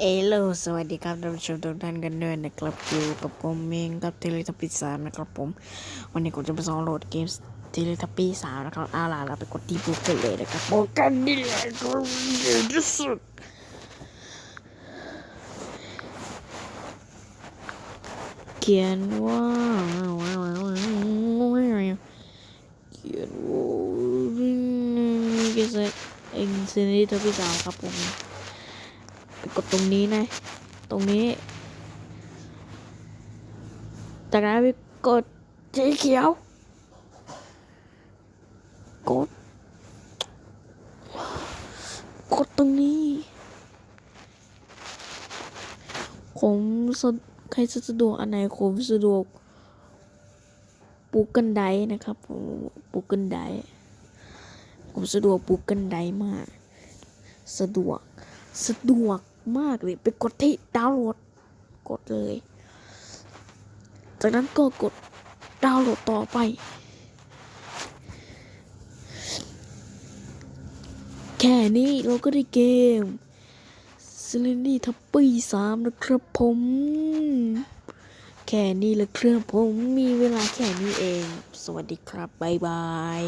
เอโลสวัสดีครับท่านผู้ชมทุกท่านกันด้วยนะครับอยู่กับผมเองกับเทเลทัปปี้สามนะครับผม วันนี้ผมจะไปสอนโหลดเกมเทเลทัปปี้สามนะครับเอาล่ะเราไปกดที่บุ๊กกันเลยนะครับโปรแกรมนี่แหละก็เร็วที่สุดเขียนว่าเขียนว่าเกสเอ็งเซนิทัปปี้สามครับผม กดตรงนี้นะ ตรงนี้ จากนั้นไปกดสีเขียว กด กดตรงนี้ ผมสะใครสะดวกอันไหนผมสะดวกปูกกันไดนะครับผมปูกกันไดผมสะดวกปลูกกันไดมาก สะดวก สะดวก มากเลย ไปกดที่ดาวน์โหลด กดเลย จากนั้นก็กดดาวน์โหลดต่อไป แค่นี้เราก็ได้เกม s l e n d y t a p p y 3นะครับผม แค่นี้ละครับผมมีเวลาแค่นี้เอง สวัสดีครับ บ๊ายบาย